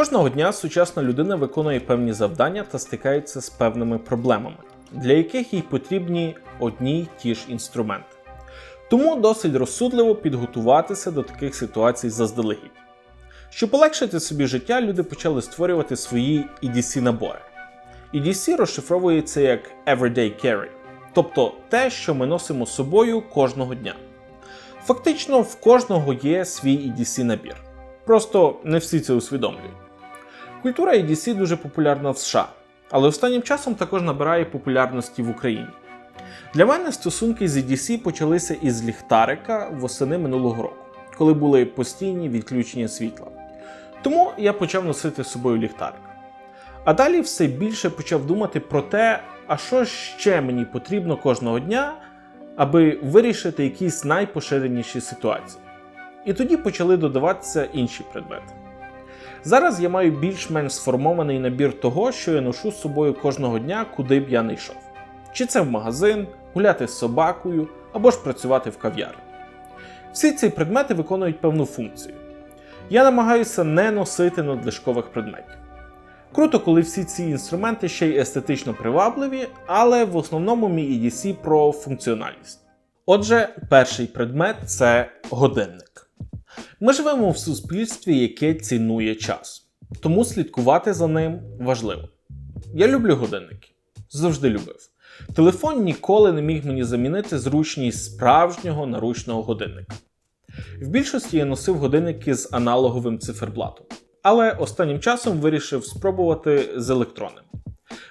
Кожного дня сучасна людина виконує певні завдання та стикається з певними проблемами, для яких їй потрібні одні й ті ж інструменти. Тому досить розсудливо підготуватися до таких ситуацій заздалегідь. Щоб полегшити собі життя, люди почали створювати свої EDC набори. EDC розшифровується як Everyday Carry, тобто те, що ми носимо з собою кожного дня. Фактично, в кожного є свій EDC набір. Просто не всі це усвідомлюють. Культура EDC дуже популярна в США, але останнім часом також набирає популярності в Україні. Для мене стосунки з EDC почалися із ліхтарика восени минулого року, коли були постійні відключення світла. Тому я почав носити з собою ліхтарик. А далі все більше почав думати про те, а що ще мені потрібно кожного дня, аби вирішити якісь найпоширеніші ситуації. І тоді почали додаватися інші предмети. Зараз я маю більш-менш сформований набір того, що я ношу з собою кожного дня, куди б я не йшов. Чи це в магазин, гуляти з собакою або ж працювати в кав'ярні. Всі ці предмети виконують певну функцію. Я намагаюся не носити надлишкових предметів. Круто, коли всі ці інструменти ще й естетично привабливі, але в основному мій EDC про функціональність. Отже, перший предмет це годинник. Ми живемо в суспільстві, яке цінує час, тому слідкувати за ним важливо. Я люблю годинники, завжди любив. Телефон ніколи не міг мені замінити зручність справжнього наручного годинника. В більшості я носив годинники з аналоговим циферблатом, але останнім часом вирішив спробувати з електронним.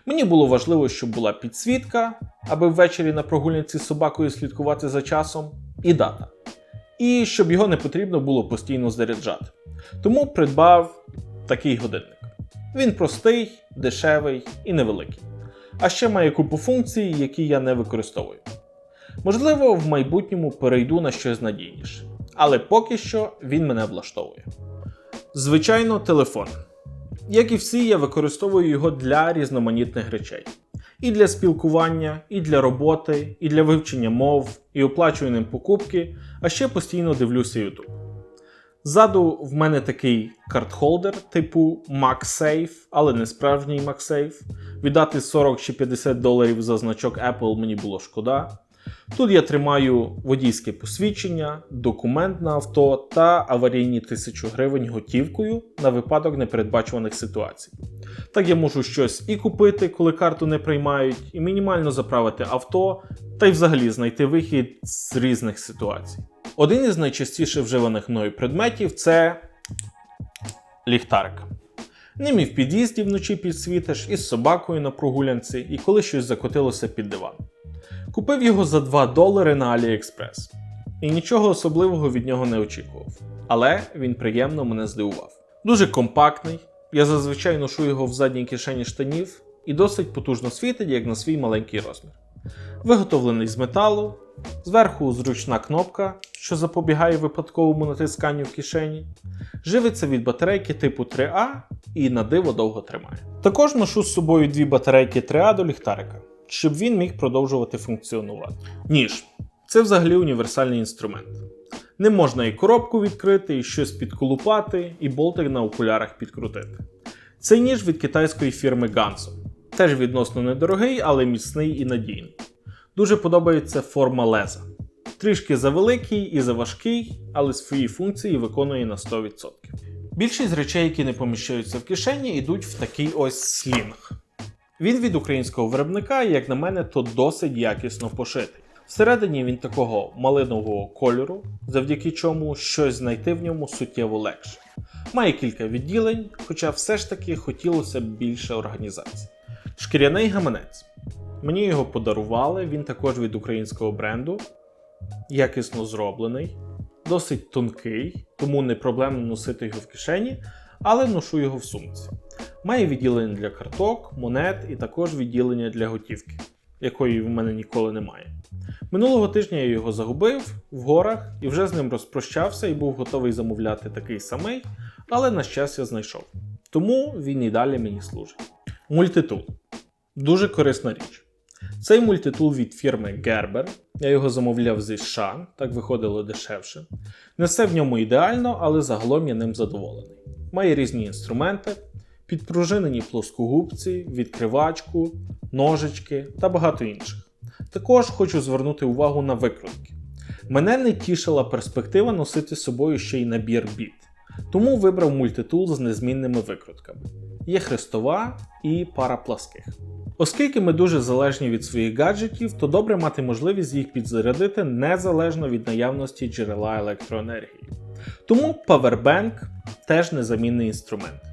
Мені було важливо, щоб була підсвітка, аби ввечері на прогулянці з собакою слідкувати за часом, і дата. І щоб його не потрібно було постійно заряджати. Тому придбав такий годинник. Він простий, дешевий і невеликий. А ще має купу функцій, які я не використовую. Можливо, в майбутньому перейду на щось надійніше, але поки що він мене влаштовує. Звичайно, телефон. Як і всі, я використовую його для різноманітних речей. І для спілкування, і для роботи, і для вивчення мов, і оплачую ним покупки, а ще постійно дивлюся YouTube. Ззаду в мене такий картхолдер типу MagSafe, але не справжній MagSafe. Віддати 40 чи 50 доларів за значок Apple мені було шкода. Тут я тримаю водійське посвідчення, документ на авто та аварійні 1000 гривень готівкою на випадок непередбачуваних ситуацій. Так я можу щось і купити, коли карту не приймають, і мінімально заправити авто, та й взагалі знайти вихід з різних ситуацій. Один із найчастіше вживаних мною предметів це ліхтарик. Ним і в під'їзді вночі підсвітиш, із собакою на прогулянці, і коли щось закотилося під диван. Купив його за 2 долари на AliExpress. І нічого особливого від нього не очікував. Але він приємно мене здивував. Дуже компактний, я зазвичай ношу його в задній кишені штанів і досить потужно світить, як на свій маленький розмір. Виготовлений з металу, зверху зручна кнопка, що запобігає випадковому натисканню в кишені. Живиться від батарейки типу 3А і на диво довго тримає. Також ношу з собою дві батарейки 3А до ліхтарика, щоб він міг продовжувати функціонувати. Ніж це взагалі універсальний інструмент. Не можна і коробку відкрити, і щось підколупати, і болтик на окулярах підкрутити. Цей ніж від китайської фірми Ganso. Теж відносно недорогий, але міцний і надійний. Дуже подобається форма леза. Трішки завеликий і заважкий, але свої функції виконує на 100%. Більшість речей, які не поміщаються в кишені, йдуть в такий ось слінг. Він від українського виробника, і як на мене, то досить якісно пошитий. Всередині він такого малинового кольору, завдяки чому щось знайти в ньому суттєво легше. Має кілька відділень, хоча все ж таки хотілося б більше організації. Шкіряний гаманець. Мені його подарували, він також від українського бренду, якісно зроблений, досить тонкий, тому не проблемно носити його в кишені, але ношу його в сумці. Має відділення для карток, монет і також відділення для готівки, якої в мене ніколи немає. Минулого тижня я його загубив в горах і вже з ним розпрощався і був готовий замовляти такий самий, але на щастя знайшов. Тому він і далі мені служить. Мультитул. Дуже корисна річ. Цей мультитул від фірми Gerber. Я його замовляв зі США, так виходило дешевше. Не все в ньому ідеально, але загалом я ним задоволений. має різні інструменти, підпружинені плоскогубці, відкривачку, ножички та багато інших. Також хочу звернути увагу на викрутки. Мене не тішила перспектива носити з собою ще й набір біт, тому вибрав мультитул з незмінними викрутками. Є хрестова і пара пласких. Оскільки ми дуже залежні від своїх гаджетів, то добре мати можливість їх підзарядити незалежно від наявності джерела електроенергії. Тому Powerbank теж незамінний інструмент.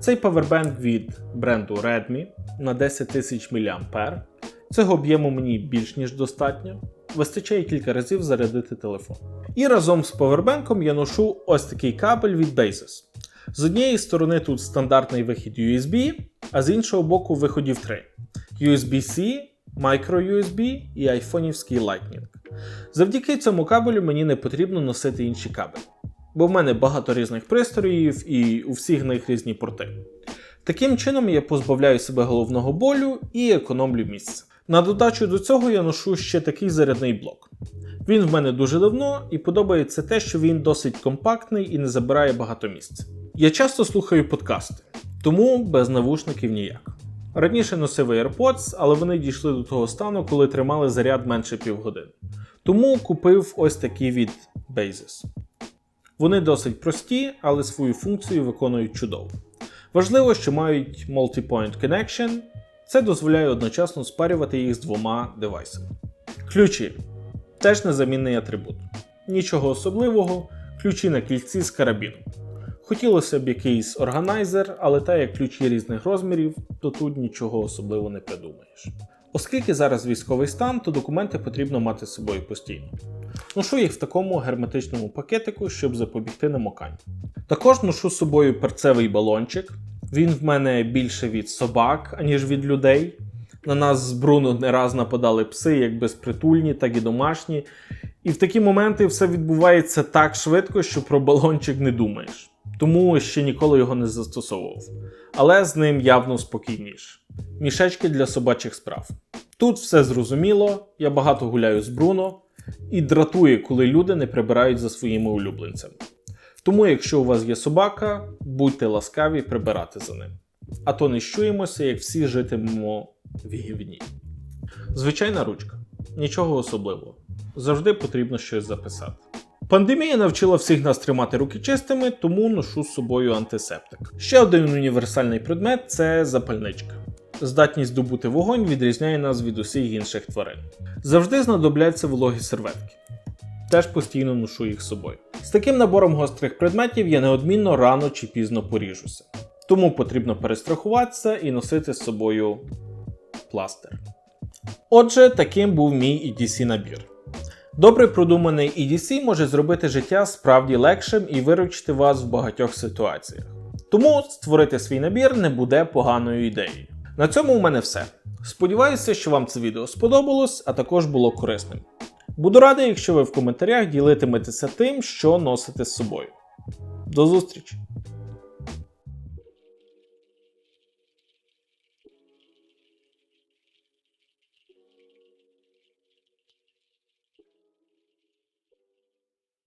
Цей Powerbank від бренду Redmi на 10 тисяч мА. Цього об'єму мені більш ніж достатньо. Вистачає кілька разів зарядити телефон. І разом з Powerbank я ношу ось такий кабель від Basis. З однієї сторони тут стандартний вихід USB, а з іншого боку виходів 3: USB-C, microUSB і айфонівський Lightning. Завдяки цьому кабелю мені не потрібно носити інші кабелі, бо в мене багато різних пристроїв і у всіх них різні порти. Таким чином я позбавляю себе головного болю і економлю місце. На додачу до цього я ношу ще такий зарядний блок. Він в мене дуже давно і подобається те, що він досить компактний і не забирає багато місця. Я часто слухаю подкасти, тому без навушників ніяк. Раніше носив AirPods, але вони дійшли до того стану, коли тримали заряд менше півгодини. Тому купив ось такі від Basis. Вони досить прості, але свою функцію виконують чудово. Важливо, що мають Multi-Point Connection, це дозволяє одночасно спарювати їх з двома девайсами. Ключі теж незамінний атрибут. Нічого особливого, ключі на кільці з карабіном. Хотілося б якийсь органайзер, але так як ключі різних розмірів, то тут нічого особливо не придумаєш. Оскільки зараз військовий стан, то документи потрібно мати з собою постійно. Ношу їх в такому герметичному пакетику, щоб запобігти намоканню. Також ношу з собою перцевий балончик. Він в мене більше від собак, аніж від людей. На нас з Бруно не раз нападали пси, як безпритульні, так і домашні. І в такі моменти все відбувається так швидко, що про балончик не думаєш. Тому ще ніколи його не застосовував. Але з ним явно спокійніше. Мішечки для собачих справ. Тут все зрозуміло, я багато гуляю з Бруно і дратує, коли люди не прибирають за своїми улюбленцями. Тому, якщо у вас є собака, будьте ласкаві прибирати за ним. А то не щуємося, як всі житимемо в гівні. Звичайна ручка. Нічого особливого. Завжди потрібно щось записати. Пандемія навчила всіх нас тримати руки чистими, тому ношу з собою антисептик. Ще один універсальний предмет це запальничка. Здатність добути вогонь відрізняє нас від усіх інших тварин. Завжди знадобляться вологі серветки. Теж постійно ношу їх з собою. З таким набором гострих предметів я неодмінно рано чи пізно поріжуся. Тому потрібно перестрахуватися і носити з собою пластир. Отже, таким був мій EDC набір. Добре продуманий EDC може зробити життя справді легшим і виручити вас в багатьох ситуаціях. Тому створити свій набір не буде поганою ідеєю. На цьому у мене все. Сподіваюся, що вам це відео сподобалось, а також було корисним. Буду радий, якщо ви в коментарях ділитиметеся тим, що носите з собою. До зустрічі!